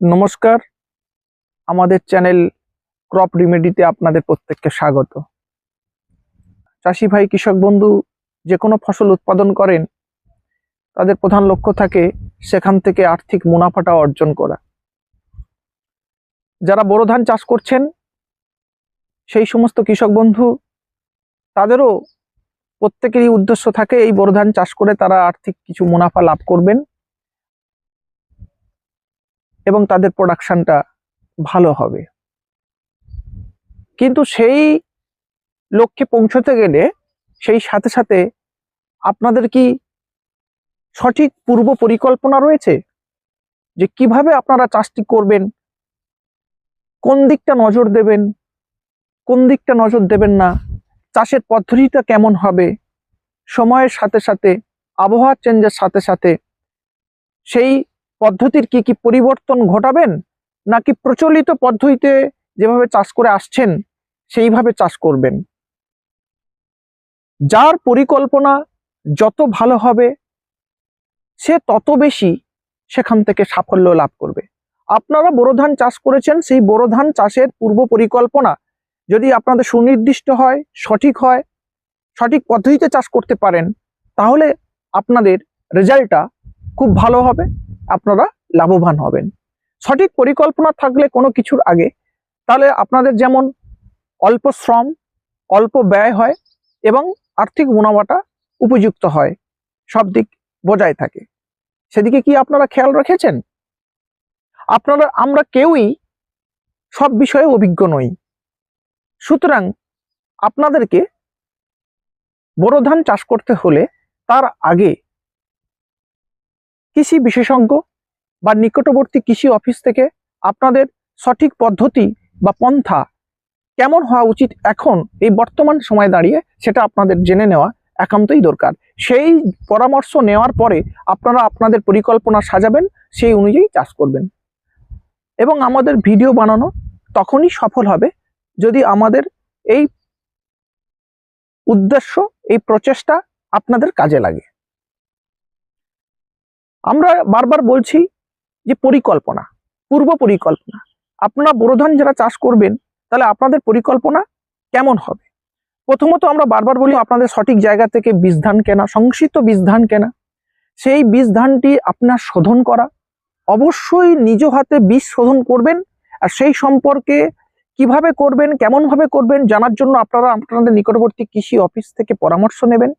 নমস্কার। আমাদের channel crop রিমেডিতে আপনাদের প্রত্যেককে স্বাগত। চাষি ভাই, কৃষক বন্ধু, যে কোনো ফসল উৎপাদন করেন, তাদের প্রধান লক্ষ্য থাকে সেখান থেকে আর্থিক মুনাফাটা অর্জন করা। যারা বোরো ধান চাষ করছেন, সেই সমস্ত কৃষক বন্ধু, তাদেরও প্রত্যেকেরই উদ্দেশ্য থাকে এই বোরো ধান চাষ করে তারা আর্থিক কিছু মুনাফা লাভ করবেন। এবং তাদের প্রোডাকশনটা ভালো হবে। কিন্তু সেই লক্ষ্যে পৌঁছতে গেলে সেই সাথে সাথে আপনাদের কি সঠিক পূর্ব পরিকল্পনা রয়েছে? যে কীভাবে আপনারা চাষটি করবেন? কোন দিকটা নজর দেবেন? কোন দিকটা নজর দেবেন না? চাষের পদ্ধতিটা কেমন হবে? সময়ের সাথে সাথে আবহাওয়া চেঞ্জের সাথে সাথে সেই পদ্ধতির কি কি পরিবর্তন ঘটাবেন? নাকি প্রচলিত পদ্ধতিতে যেভাবে চাষ করে আসছেন, সেইভাবে চাষ করবেন? যার পরিকল্পনা যত ভালো হবে, সে তত বেশি সেখান থেকে সাফল্য লাভ করবে। আপনারা বোরো ধান চাষ করেছেন, সেই বোরো ধান চাষের পূর্ব পরিকল্পনা যদি আপনাদের সুনির্দিষ্ট হয়, সঠিক হয়, সঠিক পদ্ধতিতে চাষ করতে পারেন, তাহলে আপনাদের রেজাল্টটা খুব ভালো হবে। আপনারা লাভবান হবেন। সঠিক পরিকল্পনা থাকলে কোনো কিছুর আগে তাহলে আপনাদের যেমন অল্প শ্রম, অল্প ব্যয় হয় এবং আর্থিক মুনাফাটা উপযুক্ত হয়, সব দিক বজায় থাকে। সেদিকে কি আপনারা খেয়াল রেখেছেন? আপনারা, আমরা কেউই সব বিষয়ে অভিজ্ঞ নই। সুতরাং আপনাদেরকে বোরো ধান চাষ করতে হলে তার আগে কৃষি বিশেষজ্ঞ বা নিকটবর্তী কৃষি অফিস থেকে আপনাদের সঠিক পদ্ধতি বা পন্থা কেমন হওয়া উচিত এখন, এই বর্তমান সময় দাঁড়িয়ে সেটা আপনাদের জেনে নেওয়া একান্তই দরকার। সেই পরামর্শ নেওয়ার পরে আপনারা আপনাদের পরিকল্পনা সাজাবেন, সেই অনুযায়ী চাষ করবেন। এবং আমাদের ভিডিও বানানো তখনই সফল হবে যদি আমাদের এই উদ্দেশ্য, এই প্রচেষ্টা আপনাদের কাজে লাগে। আমরা বারবার বলছি যে পরিকল্পনা, পূর্ব পরিকল্পনা। আপনারা বোরো ধান যারা চাষ করবেন, তাহলে আপনাদের পরিকল্পনা কেমন হবে? প্রথমত আমরা বারবার বলি আপনাদের সঠিক জায়গা থেকে বীজ ধান কেনা সংসিত বীজ ধান কেনা। সেই বীজ ধানটি আপনার শোধন করা। অবশ্যই নিজ হাতে বীজ শোধন করবেন আর সেই সম্পর্কে কীভাবে করবেন কেমন ভাবে করবেন জানার জন্য আপনারা আপনাদের নিকটবর্তী কৃষি অফিস থেকে পরামর্শ নেবেন।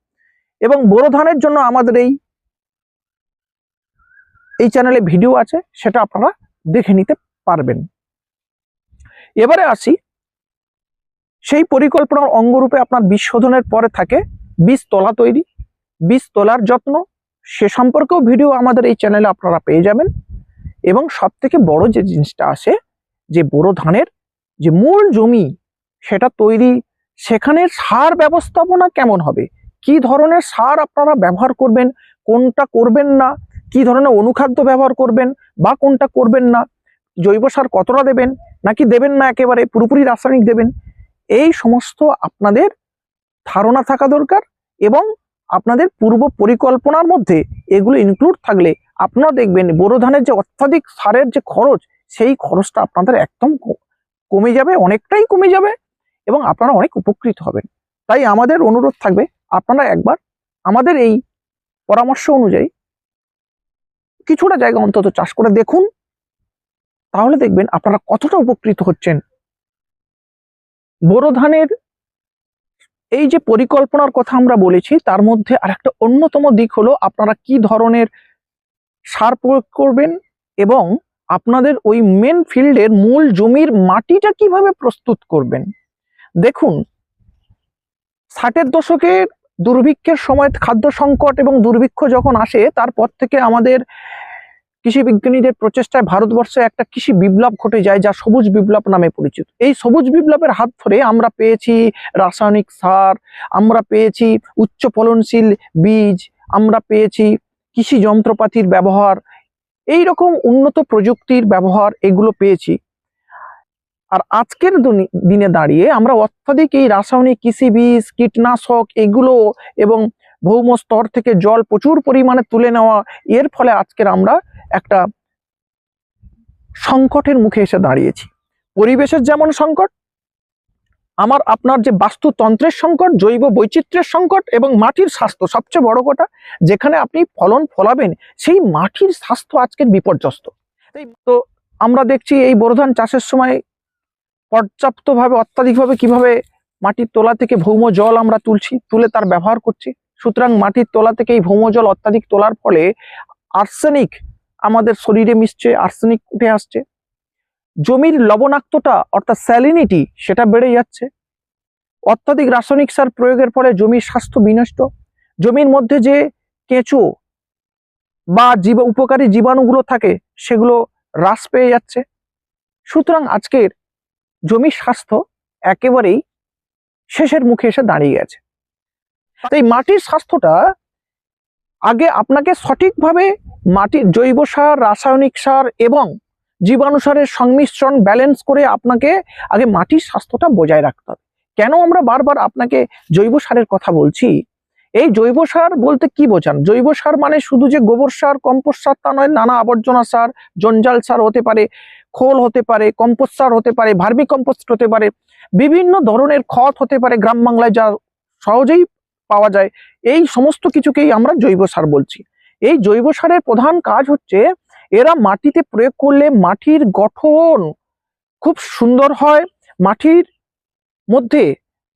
এবং বোরো ধানের জন্য আমাদের এই এই চ্যানেলে ভিডিও আছে, সেটা আপনারা দেখে নিতে পারবেন। এবারে আসি, সেই পরিকল্পনার অঙ্গরূপে আপনার বীজ শোধনের পরে থাকে বীজ তোলা তৈরি বীজ তোলার যত্ন, সে সম্পর্কেও ভিডিও আমাদের এই চ্যানেলে আপনারা পেয়ে যাবেন। এবং সব থেকে বড় যে জিনিসটা আসে যে বোরো ধানের যে মূল জমি, সেটা তৈরি সেখানে সার ব্যবস্থাপনা কেমন হবে? কি ধরনের সার আপনারা ব্যবহার করবেন, কোনটা করবেন না কি ধরনের অনুখাদ্য ব্যবহার করবেন বা কোনটা করবেন না? জৈব সার কতটা দেবেন? নাকি দেবেন না একেবারে? পুরোপুরি রাসায়নিক দেবেন? এই সমস্ত আপনাদের ধারণা থাকা দরকার এবং আপনাদের পূর্ব পরিকল্পনার মধ্যে এগুলো ইনক্লুড থাকলে আপনারা দেখবেন বোরো ধানের যে অত্যাধিক সারের যে খরচ, সেই খরচটা আপনাদের একদম কমে যাবে, অনেকটাই কমে যাবে এবং আপনারা অনেক উপকৃত হবেন। তাই আমাদের অনুরোধ থাকবে আপনারা একবার আমাদের এই পরামর্শ অনুযায়ী কিছুটা জায়গা অন্তত চাষ করে দেখুন। তাহলে দেখবেন আপনারা কতটা উপকৃত হচ্ছেন। বোরো ধানের এই যে পরিকল্পনার কথা আমরা বলেছি, তার মধ্যে আরেকটা অন্যতম দিক হলো আপনারা কি ধরনের সার প্রয়োগ করবেন এবং আপনাদের ওই মেন ফিল্ডের মূল জমির মাটিটা কীভাবে প্রস্তুত করবেন। দেখুন, ষাটের দশকের দুর্ভিক্ষের সময় খাদ্য সংকট এবং দুর্ভিক্ষ যখন আসে, তারপর থেকে আমাদের কৃষি বিজ্ঞানীদের প্রচেষ্টায় ভারতবর্ষে একটা কৃষি বিপ্লব ঘটে যায় যা সবুজ বিপ্লব নামে পরিচিত। এই সবুজ বিপ্লবের হাত ধরে আমরা পেয়েছি রাসায়নিক সার, আমরা পেয়েছি উচ্চ ফলনশীল বীজ, আমরা পেয়েছি কৃষি যন্ত্রপাতির ব্যবহার। এই রকম উন্নত প্রযুক্তির ব্যবহার এগুলো পেয়েছি। আর আজকের দুনি- দাঁড়িয়ে আমরা অত্যাধিক এই রাসায়নিক কৃষি বীজ, কীটনাশক এগুলো এবং ভৌম স্তর থেকে জল প্রচুর পরিমাণে তুলে নেওয়া, এর ফলে আজকের আমরা একটা সংকটের মুখে এসে দাঁড়িয়েছি। পরিবেশের যেমন সংকট, আমার আপনার যে বাস্তুতন্ত্রের সংকট, জৈব বৈচিত্র্যের সংকট এবং মাটির স্বাস্থ্য সবচেয়ে বড় কথা, যেখানে আপনি ফলন ফলাবেন, সেই মাটির স্বাস্থ্য আজকের বিপর্যস্ত। তো আমরা দেখছি এই বোরো ধান চাষের সময় পর্যাপ্তভাবে, অত্যাধিকভাবে কীভাবে মাটির তোলা থেকে ভৌম জল আমরা তুলছি, তুলে তার ব্যবহার করছি। সুতরাং মাটির তোলা থেকে এই ভৌম জল অত্যাধিক তোলার ফলে আর্সেনিক আমাদের শরীরে মিশছে, আর্সেনিক উঠে আসছে। জমির লবণাক্ততা অর্থাৎ স্যালিনিটি সেটা বেড়ে যাচ্ছে। অত্যাধিক রাসায়নিক সার প্রয়োগের ফলে জমির স্বাস্থ্য বিনষ্ট। জমির মধ্যে যে কেঁচো বা জীব, উপকারী জীবাণুগুলো থাকে, সেগুলো হ্রাস পেয়ে যাচ্ছে। সুতরাং আজকের জমির স্বাস্থ্য একেবারেই শেষের মুখে এসে দাঁড়িয়ে গেছে এই মাটির স্বাস্থ্যটা আগে আপনাকে সঠিকভাবে মাটির জৈব সার, রাসায়নিক সার এবং জীবাণু সারের সংমিশ্রণ ব্যালেন্স করে আপনাকে আগে মাটির স্বাস্থ্যটা বজায় রাখতে হবে। কেন আমরা বারবার আপনাকে জৈব সারের কথা বলছি? এই জৈব সার বলতে কি বোঝান? জৈব সার মানে শুধু যে গোবর সার, কম্পোস্ট সার তা নয়, নানা আবর্জনা সার, জঞ্জাল সার হতে পারে, খোল হতে পারে, কম্পোস্ট সার হতে পারে, ভার্মি কম্পোস্ট হতে পারে, বিভিন্ন ধরনের খত হতে পারে গ্রাম বাংলায় যা সহজেই পাওয়া যায়। এই সমস্ত কিছুকেই আমরা জৈব সার বলছি। এই জৈব সারের প্রধান কাজ হচ্ছে এরা মাটিতে প্রয়োগ করলে মাটির গঠন খুব সুন্দর হয়, মাটির মধ্যে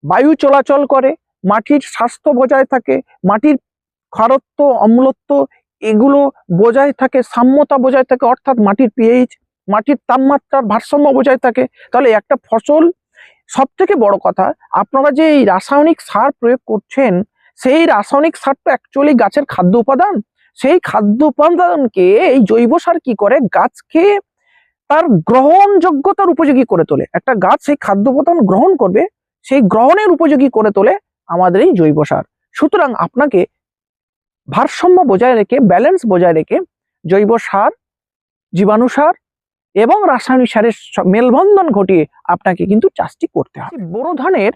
বায়ু চলাচল করে মাটির স্বাস্থ্য বজায় থাকে, মাটির খারত্ব অম্লত্ব এগুলো বজায় থাকে, সাম্যতা বজায় থাকে, অর্থাৎ মাটির পিএইচ মাটির তাপমাত্রার ভারসাম্য বজায় থাকে। তাহলে একটা ফসল সব থেকে বড় কথা, আপনারা যে এই রাসায়নিক সার প্রয়োগ করছেন, সেই রাসায়নিক সার তো অ্যাকচুয়ালি গাছের খাদ্য উপাদান। সেই খাদ্য উপাদানকে, এই জৈব সার কি করে? গাছকে তার গ্রহণযোগ্যতার উপযোগী করে তোলে। একটা গাছ সেই খাদ্য উপাদান গ্রহণ করবে, সেই গ্রহণের উপযোগী করে তোলে আমাদের এই জৈব সার। সুতরাং আপনাকে ভারসাম্য বজায় রেখে ব্যালেন্স বজায় রেখে জৈব সার, জীবাণু সার এবং রাসায়নিক সারের মেলবন্ধন ঘটিয়ে আপনাকে কিন্তু চাষটি করতে হবে। বোরো ধানের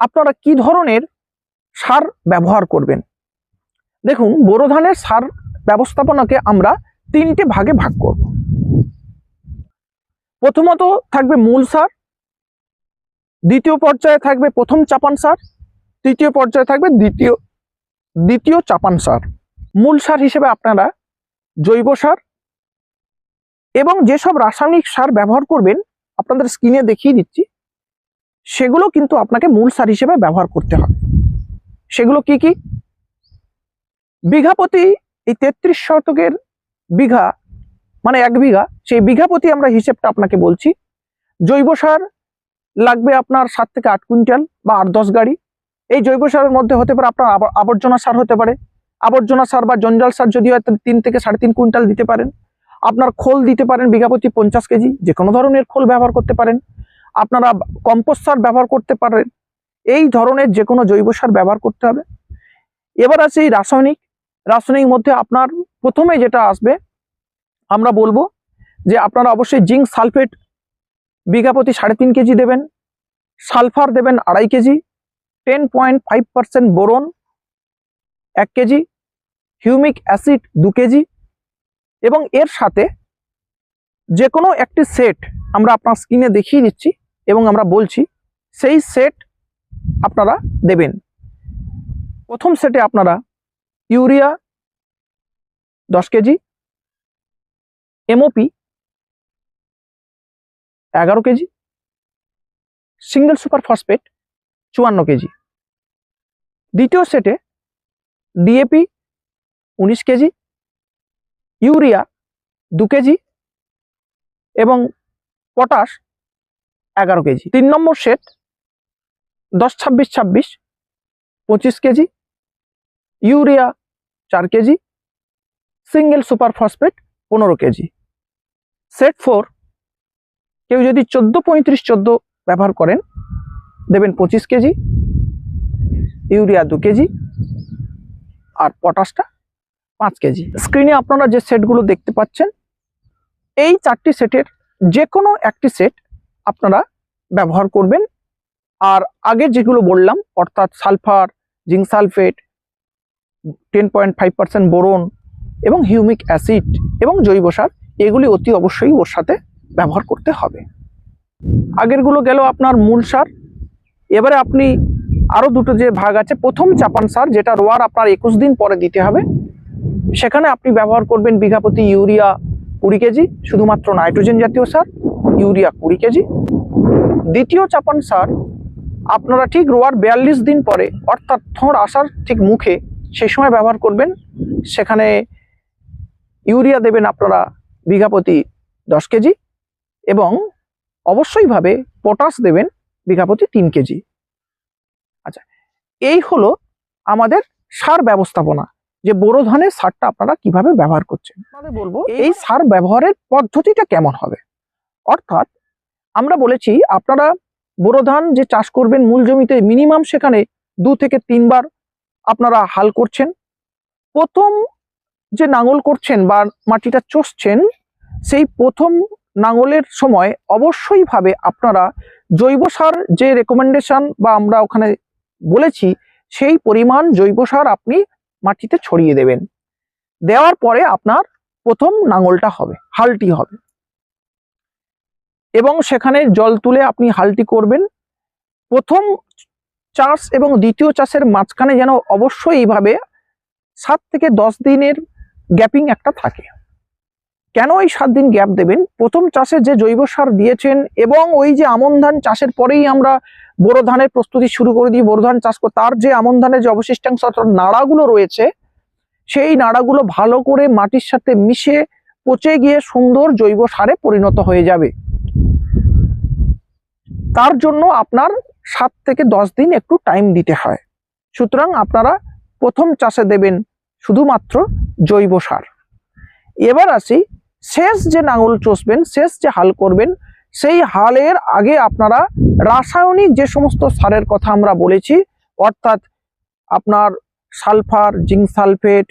আপনারা কি ধরনের সার ব্যবহার করবেন? দেখুন, বোরো ধানের সার ব্যবস্থাপনাকে আমরা তিনটে ভাগে ভাগ করব। প্রথমত থাকবে মূল সার, দ্বিতীয় পর্যায়ে থাকবে প্রথম চাপান সার তৃতীয় পর্যায়ে থাকবে দ্বিতীয় দ্বিতীয় চাপান সার। মূল সার হিসেবে আপনারা জৈব সার এবং যেসব রাসায়নিক সার ব্যবহার করবেন, আপনাদের স্ক্রিনে দেখিয়ে দিচ্ছি, সেগুলো কিন্তু আপনাকে মূল সার হিসেবে ব্যবহার করতে হবে। সেগুলো কি কি? বিঘা প্রতি এই তেত্রিশ শতকের বিঘা মানে এক বিঘা, সেই বিঘা প্রতি আমরা হিসেবটা আপনাকে বলছি। জৈব সার লাগবে আপনার সাত থেকে আট কুইন্টাল বা আট দশ গাড়ি। এই জৈব সারের মধ্যে হতে পারে আপনার আব- আবর্জনা সার হতে পারে। আবর্জনা সার বা জঞ্জাল সার যদি হয় তিন থেকে সাড়ে তিন কুইন্টাল দিতে পারেন। আপনার খোল দিতে পারেন, বিঘা প্রতি পঞ্চাশ কেজি। যে কোনো ধরনের খোল ব্যবহার করতে পারেন। আপনারা কম্পোস্ট সার ব্যবহার করতে পারেন। এই ধরনের যে কোনো জৈব সার ব্যবহার করতে হবে। এবার আছে এই রাসায়নিক। রাসায়নিক মধ্যে আপনার প্রথমে যেটা আসবে, আমরা বলব যে আপনারা অবশ্যই জিঙ্ক সালফেট বিঘা প্রতি সাড়ে তিন কেজি দেবেন। সালফার দেবেন আড়াই KG. Ten point five percent boron এক কেজি হিউমিক অ্যাসিড দু কেজি, এবং এর সাথে যে কোনো একটি সেট আমরা আপনার স্ক্রিনে দেখিয়ে দিচ্ছি এবং আমরা বলছি, সেই সেট আপনারা দেবেন। প্রথম সেটে আপনারা ইউরিয়া দশ কেজি এমওপি এগারো কেজি সিঙ্গেল সুপার ফসফেট চুয়ান্ন কেজি। দ্বিতীয় সেটে ডিএপি উনিশ কেজি, ইউরিয়া দু কেজি এবং পটাশ এগারো কেজি। তিন নম্বর সেট দশ ছাব্বিশ ছাব্বিশ পঁচিশ কেজি, ইউরিয়া চার কেজি সিঙ্গেল সুপার ফসফেট পনেরো কেজি। সেট ফোর কেউ যদি চোদ্দ পঁয়ত্রিশ চোদ্দ ব্যবহার করেন দেবেন পঁচিশ কেজি, ইউরিয়া দু কেজি আর পটাশটা পাঁচ কেজি। স্ক্রিনে আপনারা যে সেটগুলো দেখতে পাচ্ছেন, এই চারটি সেটের যে কোনো একটি সেট আপনারা ব্যবহার করবেন। আর আগে যেগুলো বললাম, অর্থাৎ sulphur, zinc sulphate, ten point five percent boron এবং হিউমিক অ্যাসিড এবং জৈব সার, এগুলি অতি অবশ্যই ওর সাথে ব্যবহার করতে হবে। আগেরগুলো গেল আপনার মূল সার এবারে আপনি আরও দুটো যে ভাগ আছে, প্রথম চাপান সার, যেটা রোয়ার আপনার একুশ দিন পরে দিতে হবে। সেখানে আপনি ব্যবহার করবেন বিঘা প্রতি ইউরিয়া কুড়ি কেজি, শুধুমাত্র নাইট্রোজেন জাতীয় সার, ইউরিয়া কুড়ি কেজি। দ্বিতীয় চাপান সার, আপনারা ঠিক রোয়ার বিয়াল্লিশ দিন পরে, অর্থাৎ থোঁড় আসার ঠিক মুখে সেই সময় ব্যবহার করবেন। সেখানে ইউরিয়া দেবেন আপনারা বিঘা প্রতি দশ কেজি এবং অবশ্যইভাবে পটাশ দেবেন বিঘা প্রতি তিন কেজি। আচ্ছা এই হলো আমাদের সার ব্যবস্থাপনা যে বোরো ধানের সারটা আপনারা কীভাবে ব্যবহার করছেন। আপনাদের বলব এই সার ব্যবহারের পদ্ধতিটা কেমন হবে? অর্থাৎ আমরা বলেছি আপনারা বোরো ধান যে চাষ করবেন মূল জমিতে মিনিমাম সেখানে দু থেকে তিনবার আপনারা হাল করছেন। প্রথম যে নাঙল করছেন বা মাটিটা চষছেন সেই প্রথম নাঙলের সময় অবশ্যইভাবে আপনারা জৈব সার যে রেকমেন্ডেশন বা আমরা ওখানে বলেছি, সেই পরিমাণ জৈব সার আপনি মাটিতে ছড়িয়ে দেবেন। দেওয়ার পরে আপনার প্রথম নাঙলটা হবে, হালটি হবে। এবং সেখানে জল তুলে আপনি হালটি করবেন। প্রথম চাষ এবং দ্বিতীয় চাষের মাঝখানে যেন অবশ্যই এইভাবে সাত থেকে দশ দিনের গ্যাপিং একটা থাকে। কেন এই সাত দিন গ্যাপ দেবেন? প্রথম চাষে যে জৈব সার দিয়েছেন এবং ওই যে আমন ধান চাষের পরেই আমরা বোরো ধানের প্রস্তুতি শুরু করে দিই, বোরো ধান চাষ করে, তার যে আমন ধানের যে অবশিষ্টাংশ অর্থাৎ নাড়াগুলো রয়েছে, সেই নাড়াগুলো ভালো করে মাটির সাথে মিশে পচে গিয়ে সুন্দর জৈব সারে পরিণত হয়ে যাবে। তার জন্য আপনার সাত থেকে দশ দিন একটু টাইম দিতে হয়। সুতরাং আপনারা প্রথম চাষে দেবেন শুধুমাত্র জৈব সার। এবার আসি শেষ যে নাঙল চষবেন, শেষ যে হাল করবেন, সেই হালের আগে আপনারা রাসায়নিক যে সমস্ত সারের কথা আমরা বলেছি, অর্থাৎ আপনার sulphur, zinc sulphate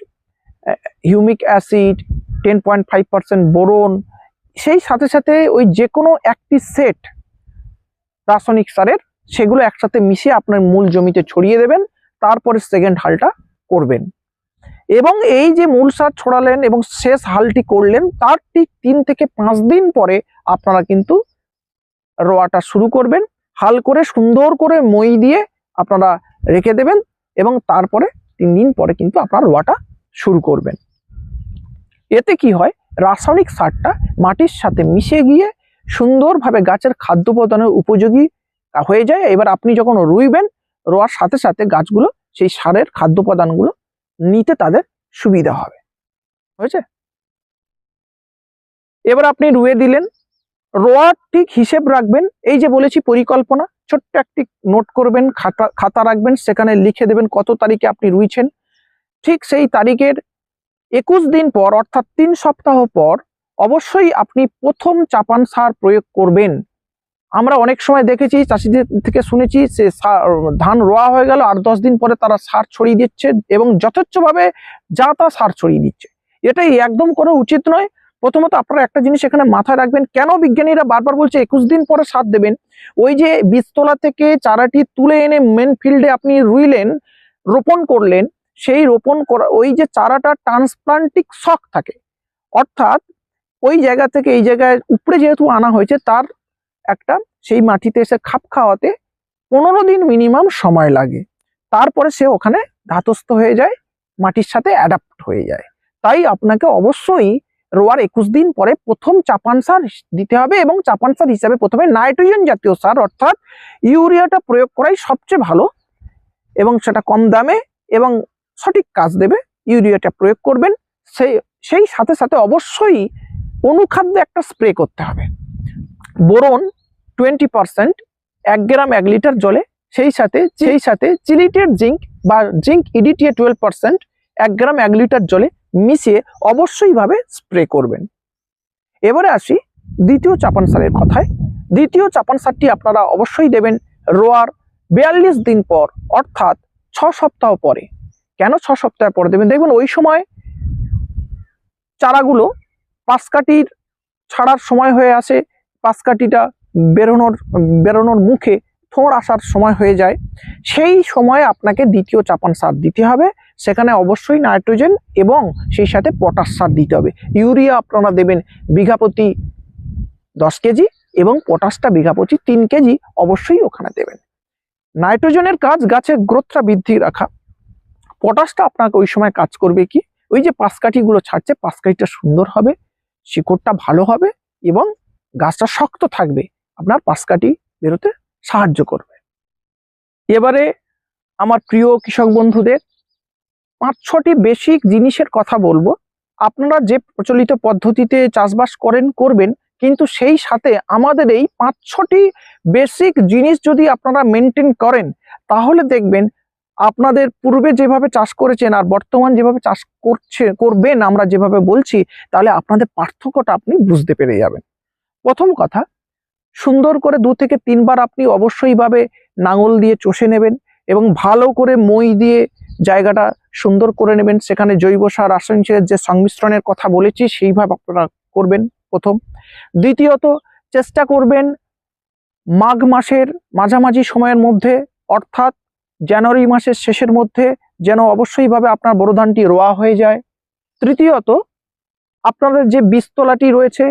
humic acid, ten point five percent boron, সেই সাথে সাথে ওই যে কোনো একটি সেট রাসায়নিক সারের, সেগুলো একসাথে মিশিয়ে আপনার মূল জমিতে ছড়িয়ে দেবেন, তারপরে সেকেন্ড হালটা করবেন। এবং এই যে মূল সার ছড়ালেন এবং শেষ হালটি করলেন, তার ঠিক তিন থেকে পাঁচ দিন পরে আপনারা কিন্তু রোয়াটা শুরু করবেন। হাল করে সুন্দর করে মই দিয়ে আপনারা রেখে দেবেন এবং তারপরে তিন দিন পরে কিন্তু আপনারা রোয়াটা শুরু করবেন। এতে কি হয়? রাসায়নিক সারটা মাটির সাথে মিশে গিয়ে সুন্দরভাবে গাছের খাদ্য প্রদানের উপযোগী হয়ে যায়। এবার আপনি যখন রুইবেন, রোয়ার সাথে সাথে গাছগুলো সেই সারের খাদ্য উপাদানগুলো নিতে তাদের সুবিধা হবে। হয়েছে? এবার আপনি রুয়ে দিলেন। রোয়ার ঠিক হিসেব রাখবেন। এই যে বলেছি পরিকল্পনা, ছোট্ট একটি নোট করবেন, খাতা খাতা রাখবেন, সেখানে লিখে দেবেন কত তারিখে আপনি রুইছেন। ঠিক সেই তারিখের একুশ দিন পর, অর্থাৎ তিন সপ্তাহ পর, অবশ্যই আপনি প্রথম চাপান সার প্রয়োগ করবেন। আমরা অনেক সময় দেখেছি, চাষিদের থেকে শুনেছি সে, ধান রোয়া হয়ে গেল, আর দশ দিন পরে তারা সার ছড়িয়ে দিচ্ছে এবং যথেচ্ছভাবে যা তা সার ছড়িয়ে দিচ্ছে। এটাই একদম করা উচিত নয়। প্রথমত আপনারা একটা জিনিস এখানে মাথায় রাখবেন, কেন বিজ্ঞানীরা বারবার বলছে একুশ দিন পরে সার দেবেন? ওই যে বীজতলা থেকে চারাটি তুলে এনে মেন ফিল্ডে আপনি রুইলেন, রোপণ করলেন, সেই রোপণ করা, ওই যে চারাটা ট্রান্সপ্লান্টিক শখ থাকে। অর্থাৎ ওই জায়গা থেকে এই জায়গায় উপরে যেহেতু আনা হয়েছে, তার একটা, সেই মাটিতে এসে খাপ খাওয়াতে পনেরো দিন মিনিমাম সময় লাগে। তারপরে সে ওখানে ধাতস্থ হয়ে যায়, মাটির সাথে অ্যাডাপ্ট হয়ে যায়। তাই আপনাকে অবশ্যই রোয়ার একুশ দিন পরে প্রথম চাপান সার দিতে হবে এবং চাপান সার হিসাবে প্রথমে নাইট্রোজেন জাতীয় সার, অর্থাৎ ইউরিয়াটা প্রয়োগ করাই সবচেয়ে ভালো এবং সেটা কম দামে এবং সঠিক কাজ দেবে, ইউরিয়াটা প্রয়োগ করবেন। সেই সেই সাথে সাথে অবশ্যই অনুখাদ্য একটা স্প্রে করতে হবে। বোরন টোয়েন্টি পার্সেন্ট এক গ্রাম এক লিটার জলে সেই সাথে সেই সাথে চিলিটেড জিঙ্ক বা জিঙ্ক ইডিটিএ টুয়েলভ পার্সেন্ট এক গ্রাম এক লিটার জলে মিশিয়ে অবশ্যইভাবে স্প্রে করবেন। এবারে আসি দ্বিতীয় চাপান সারের কথায়। দ্বিতীয় চাপান সারটি আপনারা অবশ্যই দেবেন রোয়ার বিয়াল্লিশ দিন পর অর্থাৎ ছ সপ্তাহ পরে। কেন ছ সপ্তাহ পরে দেবেন? দেখবেন ওই সময় চারাগুলো পাঁচকাঠির ছাড়ার সময় হয়ে আসে পাঁচকাঠিটা বেরোনোর বেরোনোর মুখে থোড় আসার সময় হয়ে যায়। সেই সময় আপনাকে দ্বিতীয় চাপান সার দিতে হবে। সেখানে অবশ্যই নাইট্রোজেন এবং সেই সাথে পটাশ সার দিতে হবে। ইউরিয়া আপনারা দেবেন বিঘা প্রতি দশ কেজি এবং পটাশটা বিঘা পঁচিশ তিন কেজি অবশ্যই ওখানে দেবেন। নাইট্রোজেনের কাজ গাছের গ্রোথটা বৃদ্ধি রাখা। পটাশটা আপনাকে ওই সময় কাজ করবে কি? ওই যে পাশকাঠিগুলো ছাড়ছে পাশকাঠিটা সুন্দর হবে, শিকড়টা ভালো হবে এবং গাছটা শক্ত থাকবে, আপনার পাশকাঠি বেরোতে সাহায্য করবে। এবারে আমার প্রিয় কৃষক বন্ধুদের পাঁচ ছটি বেসিক জিনিসের কথা বলব। আপনারা যে প্রচলিত পদ্ধতিতে চাষবাস করেন, করবেন, কিন্তু সেই সাথে আমাদের এই পাঁচ ছটি বেসিক জিনিস যদি আপনারা মেনটেন করেন, তাহলে দেখবেন আপনাদের পূর্বে যেভাবে চাষ করেছেন আর বর্তমান যেভাবে চাষ করছে, করবেন আমরা যেভাবে বলছি, তাহলে আপনাদের পার্থক্যটা আপনি বুঝতে পেরে যাবেন। প্রথম কথা, সুন্দর করে দু থেকে তিনবার আপনি অবশ্যইভাবে নাঙল দিয়ে চষে নেবেন এবং ভালো করে মই দিয়ে জায়গাটা সুন্দর করে নেবেন। সেখানে জৈব সার, রাসায়নিক যে সংমিশ্রণের কথা বলেছি সেইভাবে আপনারা করবেন প্রথম। দ্বিতীয়ত, চেষ্টা করবেন মাঘ মাসের মাঝামাঝি সময়ের মধ্যে, অর্থাৎ জানুয়ারি মাসের শেষের মধ্যে যেন অবশ্যইভাবে আপনার বড় ধানটি রোয়া হয়ে যায়। তৃতীয়ত, আপনাদের যে বীজতলাটি রয়েছে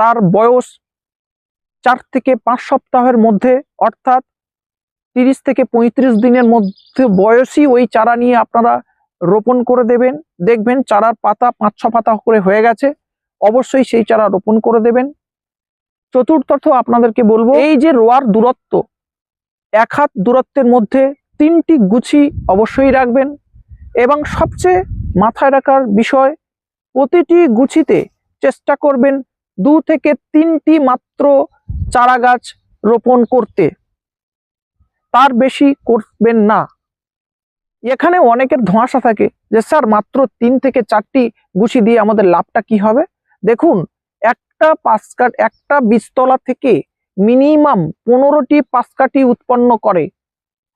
তার বয়স চার থেকে পাঁচ সপ্তাহের মধ্যে, অর্থাৎ তিরিশ থেকে পঁয়ত্রিশ দিনের মধ্যে বয়সী ওই চারা নিয়ে আপনারা রোপণ করে দেবেন। দেখবেন চারার পাতা পাঁচ ছ পাতা করে হয়ে গেছে। অবশ্যই সেই চারা রোপণ করে দেবেন। চতুর্থ আপনাদেরকে বলব, এই যে রোয়ার দূরত্ব, এক হাত দূরত্বের মধ্যে তিনটি গুছি অবশ্যই রাখবেন। এবং সবচেয়ে মাথায় রাখার বিষয়, প্রতিটি গুছিতে চেষ্টা করবেন দু থেকে তিনটি মাত্র চারা গাছ রোপণ করতে। তার বেশি করবেন না। এখানে অনেকের ধোঁয়াশা থাকে যে, স্যার, মাত্র তিন থেকে চারটি গুছি দিয়ে আমাদের লাভটা কি হবে? দেখুন, একটা পাঁচকাট একটা বীজতলা থেকে মিনিমাম পনেরোটি পাঁচকাঠি উৎপন্ন করে।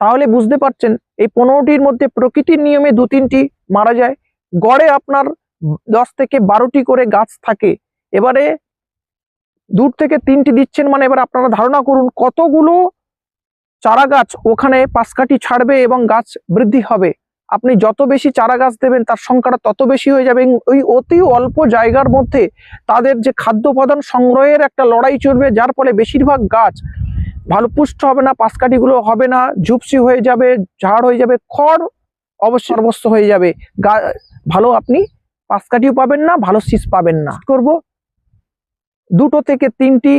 তাহলে বুঝতে পারছেন, এই পনেরোটির মধ্যে প্রকৃতির নিয়মে দু তিনটি মারা যায়। গড়ে আপনার দশ থেকে বারোটি করে গাছ থাকে। এবারে দূর থেকে তিনটি দিচ্ছেন মানে এবার আপনারা ধারণা করুন কতগুলো চারা গাছ ওখানে পাঁচকাঠি ছাড়বে এবং গাছ বৃদ্ধি হবে। আপনি যত বেশি চারা গাছ দেবেন তার সংখ্যাটা তত বেশি হয়ে যাবে ওই অতি অল্প জায়গার মধ্যে তাদের যে খাদ্য উপাদান সংগ্রহের একটা লড়াই চলবে, যার ফলে বেশিরভাগ গাছ ভালো পুষ্ট হবে না, পাশকাঠিগুলো হবে না, ঝুপসি হয়ে যাবে, ঝাড় হয়ে যাবে, খড় অবশ্য সর্বস্ব হয়ে যাবে। ভালো আপনি পাশকাঠিও পাবেন না, ভালো শীষ পাবেন না। করব। দুটো থেকে তিনটি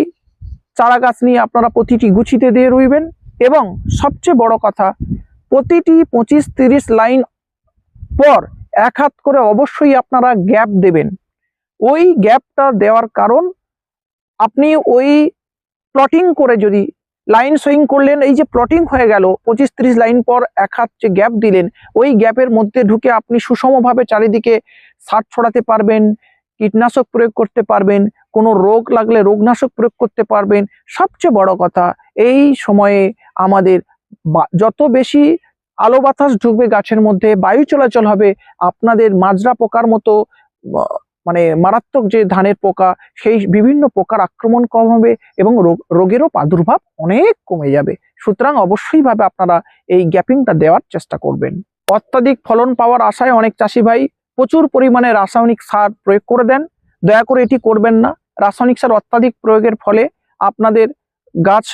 চারা গাছ নিয়ে আপনারা প্রতিটি গুছিতে দিয়ে রইবেন। এবং সবচেয়ে বড় কথা, প্রতিটি পঁচিশ তিরিশ লাইন পর এক হাত করে অবশ্যই আপনারা গ্যাপ দেবেন। ওই গ্যাপটা দেওয়ার কারণ, আপনি ওই প্লটিং করে যদি লাইন সুইং করলেন, এই যে প্লটিং হয়ে গেল, পঁচিশ তিরিশ লাইন পর এক হাত যে গ্যাপ দিলেন, ওই গ্যাপের মধ্যে ঢুকে আপনি সুষমভাবে চারিদিকে সার ছড়াতে পারবেন, কীটনাশক প্রয়োগ করতে পারবেন কোনো রোগ লাগলে রোগনাশক প্রয়োগ করতে পারবেন। সবচেয়ে বড় কথা, এই সময়ে আমাদের যত বেশি আলো বাতাস ঢুকবে গাছের মধ্যে, বায়ু চলাচল হবে, আপনাদের মাজরা পোকার মতো মানে মারাত্মক যে ধানের পোকা, সেই বিভিন্ন পোকার আক্রমণ কম হবে এবং রোগ- রোগেরও প্রাদুর্ভাব অনেক কমে যাবে। সুতরাং অবশ্যই ভাবে আপনারা এই গ্যাপিংটা দেওয়ার চেষ্টা করবেন। অত্যাধিক ফলন পাওয়ার আশায় অনেক চাষি ভাই প্রচুর পরিমাণে রাসায়নিক সার প্রয়োগ করে দেন। দয়া করে এটি করবেন না। রাসায়নিক সার অত্যাধিক প্রয়োগের ফলে আপনাদের গাছ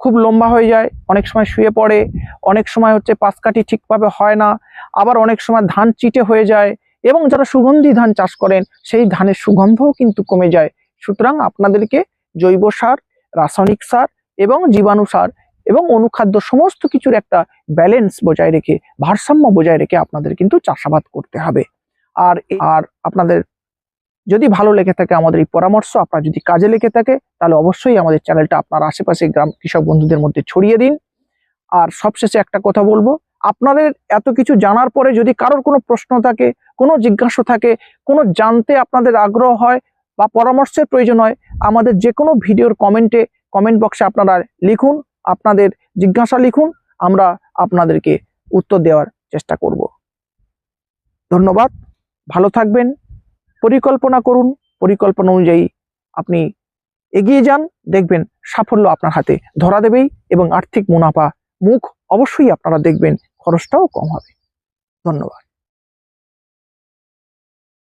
খুব লম্বা হয়ে যায়, অনেক সময় শুয়ে পড়ে, অনেক সময় হচ্ছে পাশকাঠি ঠিকভাবে হয় না, আবার অনেক সময় ধান চিটে হয়ে যায় এবং যারা সুগন্ধি ধান চাষ করেন, সেই ধানের সুগন্ধও কিন্তু কমে যায়। সুতরাং আপনাদেরকে জৈব সার, রাসায়নিক সার এবং জীবাণু সার এবং অনুখাদ্য সমস্ত কিছুর একটা ব্যালেন্স বজায় রেখে, ভারসাম্য বজায় রেখে আপনাদের কিন্তু চাষাবাদ করতে হবে। আর আর আপনাদের যদি ভালো লেগে থাকে আমাদের এই পরামর্শ, আপনার যদি কাজে লেগে থাকে, তাহলে অবশ্যই আমাদের চ্যানেলটা আপনার আশেপাশে গ্রাম কৃষক বন্ধুদের মধ্যে ছড়িয়ে দিন। আর সবশেষে একটা কথা বলব, আপনাদের এত কিছু জানার পরে যদি কারোর কোনো প্রশ্ন থাকে, কোনো জিজ্ঞাসা থাকে, কোনো জানতে আপনাদের আগ্রহ হয় বা পরামর্শের প্রয়োজন হয়, আমাদের যে কোনো ভিডিওর কমেন্টে, কমেন্ট বক্সে আপনারা লিখুন, আপনাদের জিজ্ঞাসা লিখুন, আমরা আপনাদেরকে উত্তর দেওয়ার চেষ্টা করব। ধন্যবাদ, ভালো থাকবেন। পরিকল্পনা করুন, পরিকল্পনা অনুযায়ী আপনি এগিয়ে যান, দেখবেন সাফল্য আপনার হাতে ধরা দেবেই এবং আর্থিক মুনাফা মুখ অবশ্যই আপনারা দেখবেন খরচটাও কম হবে। ধন্যবাদ।